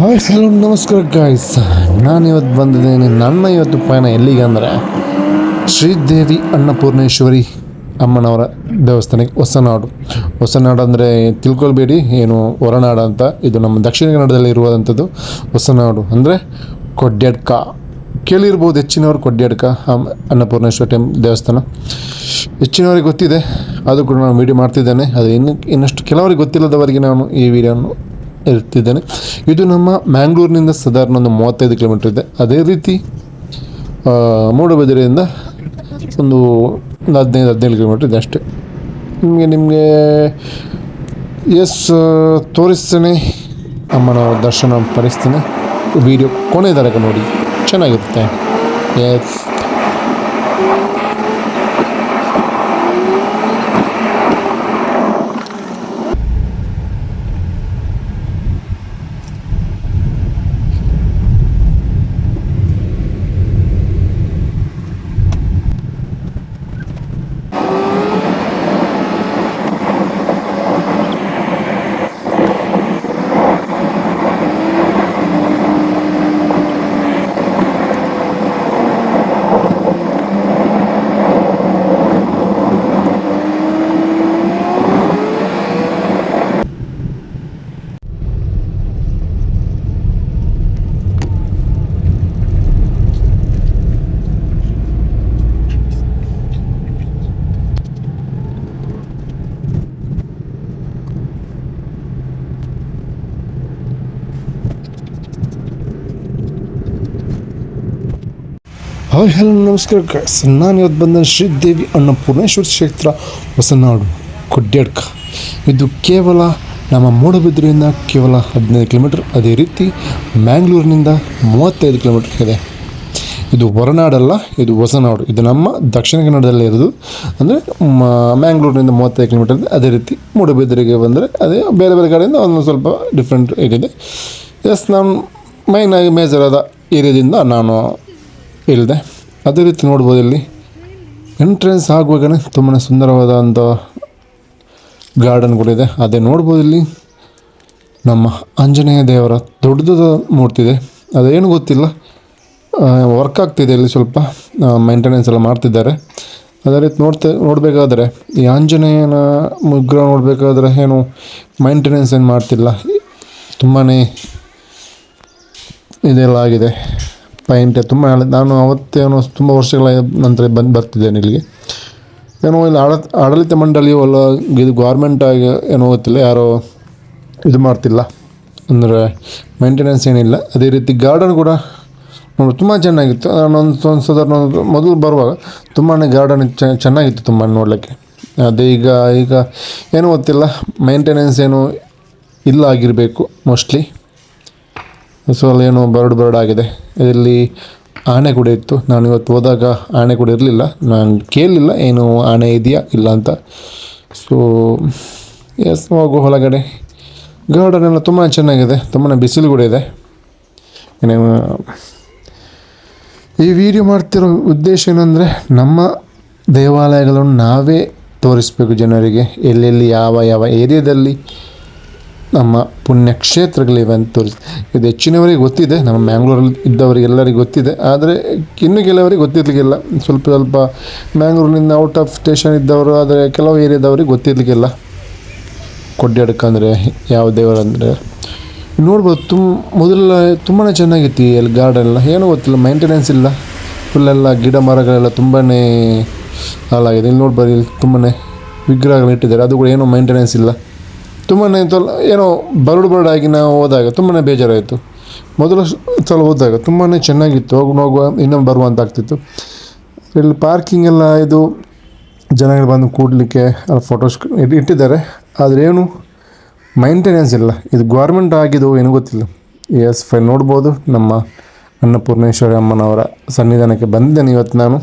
Hi hello ನಮಸ್ಕಾರ guys ನಾನು ಇವತ್ತು ಬಂದಿದ್ದೇನೆ ನನ್ನ ಇವತ್ತು ಪಯಣ ಎಲ್ಲಿಗೆ ಅಂದರೆ ಶ್ರೀದೇವಿ ಅನ್ನಪೂರ್ಣೇಶ್ವರಿ ಅಮ್ಮನವರ ದೇವಸ್ಥಾನಕ್ಕೆ ಹೊಸನಾಡು. ಹೊಸನಾಡು ಅಂದರೆ ತಿಳ್ಕೊಳ್ಬೇಡಿ, ಏನು ಹೊರನಾಡು ಅಂತ. ಇದು ನಮ್ಮ ದಕ್ಷಿಣ ಕನ್ನಡದಲ್ಲಿ ಇರುವಂಥದ್ದು ಹೊಸನಾಡು ಅಂದರೆ ಕೊಡ್ಯಡ್ಕ. ಕೇಳಿರ್ಬೋದು ಹೆಚ್ಚಿನವರು ಕೊಡ್ಯಡ್ಕ ಅನ್ನಪೂರ್ಣೇಶ್ವರಿ ಟೆಂಪ್ ದೇವಸ್ಥಾನ. ಹೆಚ್ಚಿನವರಿಗೆ ಗೊತ್ತಿದೆ, ಅದು ಕೂಡ ನಾನು ವೀಡಿಯೋ ಮಾಡ್ತಿದ್ದೇನೆ. ಅದು ಇನ್ನು, ಇನ್ನಷ್ಟು ಕೆಲವರಿಗೆ ಗೊತ್ತಿಲ್ಲದವರಿಗೆ ನಾನು ಈ ವಿಡಿಯೋನು ಇರ್ತಿದ್ದೇನೆ. ಇದು ನಮ್ಮ ಮ್ಯಾಂಗ್ಳೂರಿನಿಂದ ಸಾಧಾರಣ ಒಂದು ಮೂವತ್ತೈದು ಕಿಲೋಮೀಟರ್ ಇದೆ. ಅದೇ ರೀತಿ ಒಂದು ಒಂದು ಹದಿನೈದು, ಹದಿನೇಳು ಕಿಲೋಮೀಟರ್ ಇದೆ ಅಷ್ಟೇ. ನಿಮಗೆ ನಿಮಗೆ, ಎಸ್, ತೋರಿಸ್ತೇನೆ. ಅಮ್ಮನ ದರ್ಶನ ಪಡಿಸ್ತೇನೆ ವಿಡಿಯೋ ಕೊನೆ ತನಕ ನೋಡಿ. ಚೆನ್ನಾಗಿರುತ್ತೆ. ಎಸ್. ಹಾಯ್ ಹಲೋ ನಮಸ್ಕಾರ ಗಾಯ್ಸ್ ನಾನು ಇವತ್ತು ಬಂದ ಶ್ರೀದೇವಿ ಅನ್ನಪೂರ್ಣೇಶ್ವರ ಕ್ಷೇತ್ರ, ಹೊಸನಾಡು, ಕೊಡ್ಯಡ್ಕ. ಇದು ಕೇವಲ ನಮ್ಮ ಮೂಡಬಿದ್ರೆಯಿಂದ ಕೇವಲ ಹದಿನೈದು ಕಿಲೋಮೀಟರ್ ಅದೇ ರೀತಿ ಮ್ಯಾಂಗ್ಳೂರಿನಿಂದ ಮೂವತ್ತೈದು ಕಿಲೋಮೀಟರ್ ಇದೆ. ಇದು ಹೊರನಾಡಲ್ಲ, ಇದು ಹೊಸನಾಡು. ಇದು ನಮ್ಮ ದಕ್ಷಿಣ ಕನ್ನಡದಲ್ಲೇ ಇರೋದು. ಅಂದರೆ ಮ್ಯಾಂಗ್ಳೂರಿನಿಂದ ಮೂವತ್ತೈದು ಕಿಲೋಮೀಟರ್ ಇದೆ. ಅದೇ ರೀತಿ ಮೂಡಬಿದ್ರೆಗೆ ಬಂದರೆ ಅದೇ ಬೇರೆ ಬೇರೆ ಕಡೆಯಿಂದ ಒಂದು ಸ್ವಲ್ಪ ಡಿಫ್ರೆಂಟ್ ಇದಿದೆ. ಎಸ್ ನಾನು ಮೈನ್ ಆಗಿ ಮೇಜರ್ ಆದ ಏರಿಯಾದಿಂದ ನಾನು ಇಳಿದೆ ಅದೇ ರೀತಿ ನೋಡ್ಬೋದು ಇಲ್ಲಿ. ಎಂಟ್ರೆನ್ಸ್ ಆಗುವಾಗಲೇ ತುಂಬಾ ಸುಂದರವಾದಂಥ ಗಾರ್ಡನ್ಗಳಿದೆ. ಅದೇ ನೋಡ್ಬೋದು ಇಲ್ಲಿ ನಮ್ಮ ಆಂಜನೇಯ ದೇವರ ದೊಡ್ಡದಾದ ಮೂರ್ತಿ ಇದೆ. ಅದೇನು ಗೊತ್ತಿಲ್ಲ. ವರ್ಕ್ ಆಗ್ತಿದೆ ಇಲ್ಲಿ ಸ್ವಲ್ಪ ಮೈಂಟೆನೆನ್ಸ್ ಎಲ್ಲ ಮಾಡ್ತಿದ್ದಾರೆ. ಅದೇ ರೀತಿ ನೋಡ್ತಾ, ನೋಡಬೇಕಾದ್ರೆ ಈ ಆಂಜನೇಯನ ಮುಗ್ರ ನೋಡಬೇಕಾದ್ರೆ ಏನು ಮೈಂಟೆನೆನ್ಸ್ ಏನು ಮಾಡ್ತಿಲ್ಲ. ತುಂಬಾ ಇದೆಲ್ಲ ಆಗಿದೆ. ಪೈಂಟ್ ತುಂಬ ನಾನು ಅವತ್ತೇನೋ ತುಂಬ ವರ್ಷಗಳ ನಂತರ ಬಂದು ಬರ್ತಿದ್ದೇನೆ ಇಲ್ಲಿಗೆ. ಏನೋ ಇಲ್ಲಿ ಆಡ ಆಡಳಿತ ಮಂಡಳಿಯು ಅಲ್ಲ, ಇದು ಗೌರ್ಮೆಂಟ್ ಆಗಿ ಏನೋ ಗೊತ್ತಿಲ್ಲ, ಯಾರೋ ಇದು ಮಾಡ್ತಿಲ್ಲ. ಅಂದರೆ ಮೇಂಟೆನೆನ್ಸ್ ಏನಿಲ್ಲ. ಅದೇ ರೀತಿ ಗಾರ್ಡನ್ ಕೂಡ ನೋಡಿ, ತುಂಬ ಚೆನ್ನಾಗಿತ್ತು. ನಾನೊಂದು ಸಾಧಾರಣ ಮೊದಲು ಬರುವಾಗ ತುಂಬಾ ಗಾರ್ಡನ್ ಚೆನ್ನಾಗಿತ್ತು ತುಂಬ ನೋಡಲಿಕ್ಕೆ. ಅದೇ ಈಗ ಈಗ ಏನೂ ಗೊತ್ತಿಲ್ಲ. ಮೇಂಟೆನೆನ್ಸ್ ಏನು ಇಲ್ಲ ಆಗಿರಬೇಕು ಮೋಸ್ಟ್ಲಿ ಸೊ ಅಲ್ಲಿ ಏನೋ ಬರಡು ಆಗಿದೆ. ಇಲ್ಲಿ ಆನೆ ಕೂಡ ಇತ್ತು. ನಾನು ಇವತ್ತು ಹೋದಾಗ ಆಣೆ ಕೂಡ ಇರಲಿಲ್ಲ. ನಾನು ಕೇಳಲಿಲ್ಲ ಏನು ಆಣೆ ಇದೆಯಾ ಇಲ್ಲ ಅಂತ. ಸೊ ಎಸ್ ಹೋಗು ಹೊಲಗಡೆ ಗಾರ್ಡನ್ ಎಲ್ಲ ತುಂಬ ಚೆನ್ನಾಗಿದೆ. ತುಂಬಾ ಬಿಸಿಲು ಕೂಡ ಇದೆ. ಈ ವಿಡಿಯೋ ಮಾಡ್ತಿರೋ ಉದ್ದೇಶ ಏನಂದರೆ ನಮ್ಮ ದೇವಾಲಯಗಳನ್ನು ನಾವೇ ತೋರಿಸಬೇಕು ಜನರಿಗೆ. ಎಲ್ಲೆಲ್ಲಿ ಯಾವ ಯಾವ ಏರಿಯಾದಲ್ಲಿ ನಮ್ಮ ಪುಣ್ಯಕ್ಷೇತ್ರಗಳಿವೆ ತೋರಿಸಿ. ಇದು ಹೆಚ್ಚಿನವರಿಗೆ ಗೊತ್ತಿದೆ, ನಮ್ಮ ಮ್ಯಾಂಗ್ಳೂರಲ್ಲಿ ಇದ್ದವರಿಗೆ ಎಲ್ಲರಿಗೂ ಗೊತ್ತಿದೆ, ಆದರೆ ಇನ್ನು ಕೆಲವರಿಗೆ ಗೊತ್ತಿರ್ಲಿಕ್ಕಿಲ್ಲ. ಸ್ವಲ್ಪ ಸ್ವಲ್ಪ ಮ್ಯಾಂಗ್ಳೂರಿನಿಂದ ಔಟ್ ಆಫ್ ಸ್ಟೇಷನ್ ಇದ್ದವರು, ಆದರೆ ಕೆಲವು ಏರಿಯಾದವ್ರಿಗೆ ಗೊತ್ತಿರಲಿಕ್ಕಿಲ್ಲ. ಕೊಡ್ಯಾಡಕ್ಕಂದರೆ ಯಾವ ದೇವರಂದರೆ ನೋಡ್ಬೋದು ತುಂಬ ಮೊದಲೆಲ್ಲ ತುಂಬಾ ಚೆನ್ನಾಗಿತ್ತು ಅಲ್ಲಿ ಗಾರ್ಡನ್ ಎಲ್ಲ. ಏನೂ ಗೊತ್ತಿಲ್ಲ ಮೈಂಟೆನೆನ್ಸ್ ಇಲ್ಲ. ಫುಲ್ಲೆಲ್ಲ ಗಿಡ ಮರಗಳೆಲ್ಲ ತುಂಬಾ ಹಾಳಾಗಿದೆ. ಇಲ್ಲಿ ನೋಡ್ಬೋದು, ಇಲ್ಲಿ ತುಂಬಾ ವಿಗ್ರಹಗಳು ಇಟ್ಟಿದ್ದಾರೆ ಅದು ಕೂಡ ಏನೂ ಮೈಂಟೆನೆನ್ಸ್ ಇಲ್ಲ. ತುಂಬಾ ಏನೋ ಬರಡ್ ಬರಡಾಗಿ ನಾವು ಹೋದಾಗ ತುಂಬಾ ಬೇಜಾರಾಯಿತು. ಮೊದಲು ಸಲ ಹೋದಾಗ ತುಂಬಾ ಚೆನ್ನಾಗಿತ್ತು. ಹೋಗಿ ಹೋಗುವ ಇನ್ನೊಮ್ಮೆ ಬರುವಂತ ಆಗ್ತಿತ್ತು. ಇಲ್ಲಿ ಪಾರ್ಕಿಂಗ್ ಎಲ್ಲ ಇದು ಜನಗಳು ಬಂದು ಕೂಡಲಿಕ್ಕೆ ಫೋಟೋಸ್ ಇಟ್ಟಿದ್ದಾರೆ. ಆದರೆ ಏನು? ಮೈಂಟೆನೆನ್ಸ್ ಇಲ್ಲ. ಇದು ಗೌರ್ಮೆಂಟ್ ಆಗಿದ್ದು ಏನು ಗೊತ್ತಿಲ್ಲ. ಎಸ್ ಫೈ ನೋಡ್ಬೋದು. ನಮ್ಮ ಅನ್ನಪೂರ್ಣೇಶ್ವರಿ ಅಮ್ಮನವರ ಸನ್ನಿಧಾನಕ್ಕೆ ಬಂದಿದ್ದೇನೆ ಇವತ್ತು ನಾನು.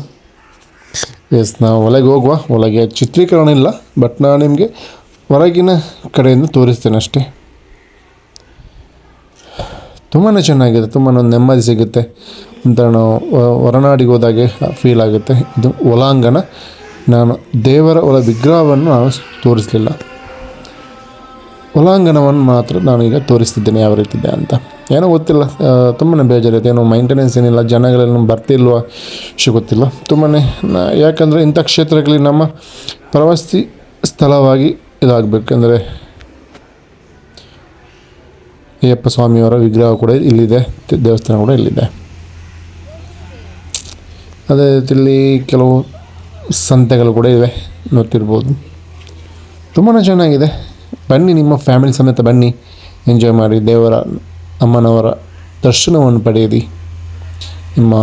ಎಸ್ ನಾವು ಒಳಗೆ ಹೋಗುವ. ಒಳಗೆ ಚಿತ್ರೀಕರಣ ಇಲ್ಲ. ಬಟ್ ನಾನು ನಿಮಗೆ ಹೊರಗಿನ ಕಡೆಯಿಂದ ತೋರಿಸ್ತೇನೆ ಅಷ್ಟೇ. ತುಂಬಾ ಚೆನ್ನಾಗಿದೆ ತುಂಬಾ ಒಂದು ನೆಮ್ಮದಿ ಸಿಗುತ್ತೆ. ಅಂತ ನಾವು ಹೊರನಾಡಿಗೆ ಹೋದಾಗೆ ಫೀಲ್ ಆಗುತ್ತೆ. ಇದು ಒಲಾಂಗಣ ನಾನು ದೇವರ ಒಳ ವಿಗ್ರಹವನ್ನು ನಾನು ತೋರಿಸಲಿಲ್ಲ. ಒಲಾಂಗಣವನ್ನು ಮಾತ್ರ ನಾನು ಈಗ ತೋರಿಸ್ತಿದ್ದೇನೆ ಯಾವ ರೀತಿ ಇದೆ ಅಂತ. ಏನೋ ಗೊತ್ತಿಲ್ಲ ತುಂಬಾ ಬೇಜಾರಿದೆ ಏನೋ ಮೈಂಟೆನೆನ್ಸ್ ಏನಿಲ್ಲ, ಜನಗಳೆಲ್ಲ ಬರ್ತಿಲ್ವಾ ವಿಷಯ ಗೊತ್ತಿಲ್ಲ. ತುಂಬಾ ಯಾಕಂದರೆ ಇಂಥ ಕ್ಷೇತ್ರಗಳಲ್ಲಿ ನಮ್ಮ ಪ್ರವಾಸಿ ಸ್ಥಳವಾಗಿ ಇದಾಗಬೇಕಂದ್ರೆ ಅಯ್ಯಪ್ಪ ಸ್ವಾಮಿಯವರ ವಿಗ್ರಹ ಕೂಡ ಇಲ್ಲಿದೆ, ದೇವಸ್ಥಾನ ಕೂಡ ಇಲ್ಲಿದೆ. ಅದೇ ರೀತಿಯಲ್ಲಿ ಕೆಲವು ಸಂತೆಗಳು ಕೂಡ ಇವೆ, ನೋಡ್ತಿರ್ಬೋದು. ತುಂಬಾ ಚೆನ್ನಾಗಿದೆ. ಬನ್ನಿ ನಿಮ್ಮ ಫ್ಯಾಮಿಲಿ ಸಮೇತ ಬನ್ನಿ, ಎಂಜಾಯ್ ಮಾಡಿ, ದೇವರ, ಅಮ್ಮನವರ ದರ್ಶನವನ್ನು ಪಡೆಯಿರಿ. ನಿಮ್ಮ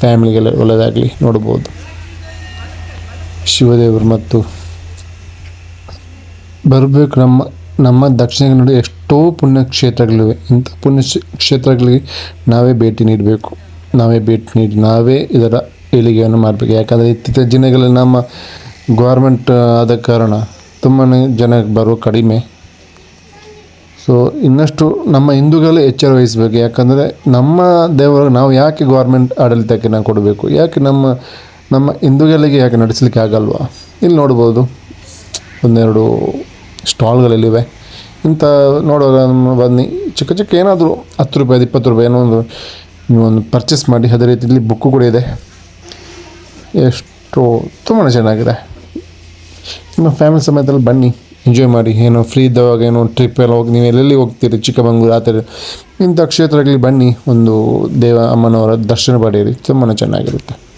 ಫ್ಯಾಮಿಲಿಗೆಲ್ಲ ಒಳ್ಳೆಯದಾಗಲಿ, ನೋಡ್ಬೋದು. ಶಿವದೇವರು ಮತ್ತು ಬರಬೇಕು. ನಮ್ಮ ನಮ್ಮ ದಕ್ಷಿಣ ಕನ್ನಡ ಎಷ್ಟೋ ಪುಣ್ಯ ಕ್ಷೇತ್ರಗಳಿವೆ ಇಂಥ ಪುಣ್ಯ ಕ್ಷೇ- ಕ್ಷೇತ್ರಗಳಿಗೆ ನಾವೇ ಭೇಟಿ ನೀಡಬೇಕು. ನಾವೇ ಭೇಟಿ ನೀಡಿ, ನಾವೇ ಇದರ ಏಳಿಗೆಯನ್ನು ಮಾಡಬೇಕು. ಯಾಕಂದರೆ ಇತ್ತೀಚಿನ ದಿನಗಳಲ್ಲಿ ನಮ್ಮ ಗೌರ್ಮೆಂಟ್ ಆದ ಕಾರಣ ತುಂಬಾ ಜನ ಬರೋ ಕಡಿಮೆ. ಸೊ ಇನ್ನಷ್ಟು ನಮ್ಮ ಹಿಂದೂಗಳೇ ಎಚ್ಚರ ವಹಿಸಬೇಕು. ಯಾಕಂದರೆ ನಮ್ಮ ದೇವರು, ನಾವು ಯಾಕೆ ಗೌರ್ಮೆಂಟ್ ಆಡಳಿತಕ್ಕೆ ನಾವು ಕೊಡಬೇಕು? ಯಾಕೆ ನಮ್ಮ ನಮ್ಮ ಹಿಂದೂಗಳಿಗೆ ಯಾಕೆ ನಡೆಸಲಿಕ್ಕೆ ಆಗಲ್ವಾ? ಇಲ್ಲಿ ನೋಡ್ಬೋದು. ಒಂದೆರಡು ಸ್ಟಾಲ್ಗಳಲ್ಲಿವೆ. ಇಂಥ ನೋಡುವಾಗ ಬನ್ನಿ, ಚಿಕ್ಕ ಚಿಕ್ಕ ಏನಾದರೂ ಹತ್ತು ರೂಪಾಯಿ ಇಪ್ಪತ್ತು ರೂಪಾಯಿ ಏನೋ ಒಂದು ನೀವು ಒಂದು ಪರ್ಚೇಸ್ ಮಾಡಿ, ಅದೇ ರೀತಿಯಲ್ಲಿ ಬುಕ್ಕು ಕೂಡ ಇದೆ. ಎಷ್ಟು ತುಂಬಾ ಚೆನ್ನಾಗಿದೆ. ನಿಮ್ಮ ಫ್ಯಾಮಿಲಿ ಸಮೇತಲ್ಲಿ ಬನ್ನಿ ಎಂಜಾಯ್ ಮಾಡಿ, ಏನೋ ಫ್ರೀ ಇದ್ದವಾಗ ಏನೋ ಟ್ರಿಪ್ ಎಲ್ಲ ಹೋಗಿ ನೀವು ಎಲ್ಲೆಲ್ಲಿ ಹೋಗ್ತೀರಿ? ಚಿಕ್ಕಮಂಗ್ಳೂರು, ಆ ಥರ. ಇಂಥ ಕ್ಷೇತ್ರಗಳಿಗೆ ಬನ್ನಿ, ಒಂದು ದೇವ ಅಮ್ಮನವರ ದರ್ಶನ ಪಡೆಯಿರಿ, ತುಂಬಾ ಚೆನ್ನಾಗಿರುತ್ತೆ.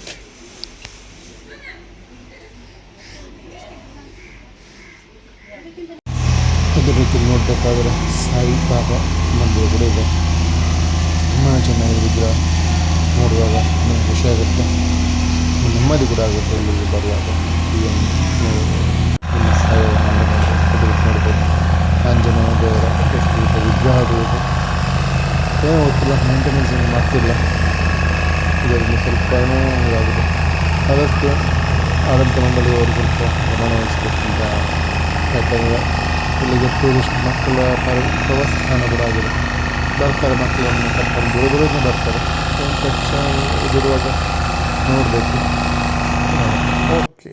ಅದೇ ರೀತಿ ನೋಡಬೇಕಾದ್ರೆ ಸಾಯಿ ಬಾಬಾ ಮಂದಿರ ಕೂಡ ಇದೆ. ತುಂಬಾ ಚೆನ್ನಾಗಿ ವಿಗ್ರಹ ನೋಡುವಾಗ ನಮಗೆ ಖುಷಿ ಆಗುತ್ತೆ. ನೆಮ್ಮದಿ ಕೂಡ ಆಗುತ್ತೆ ಇಲ್ಲಿಗೆ ಬರುವಾಗ. ನೋಡ್ಬೋದು. ಆಂಜನೇಯ ದೇವರ ವಿಗ್ರಹಗಳು ಇದೆ. ಏನೋ ಗೊತ್ತಿಲ್ಲ ಮೇಂಟೆನೆನ್ಸ್ ಏನು ಮಾಡ್ತಿಲ್ಲ. ಇದರಲ್ಲಿ ಸ್ವಲ್ಪ ಏನೋ ಇದಾಗಿದೆ ಅದಕ್ಕೆ ಆಡಳಿತ ಮಂಡಳಿಯವರು ಸ್ವಲ್ಪ ಗಮನ ವಹಿಸಬೇಕು ಅಂತ ಯಾಕಂದರೆ ಇಲ್ಲಿಗೆ ಟೂರಿಸ್ಟ್ ಮಕ್ಕಳ ಪ್ರವಾಸ ಸ್ಥಾನ ಕೂಡ ಆಗಿದೆ ಬರ್ತಾರೆ ಮಕ್ಕಳನ್ನು ಕರ್ಕೊಂಡು, ದೂರ ದೂರದಿಂದ ಬರ್ತಾರೆ. ತಕ್ಷಣ ಇದಿರುವಾಗ ನೋಡಬೇಕು. ಓಕೆ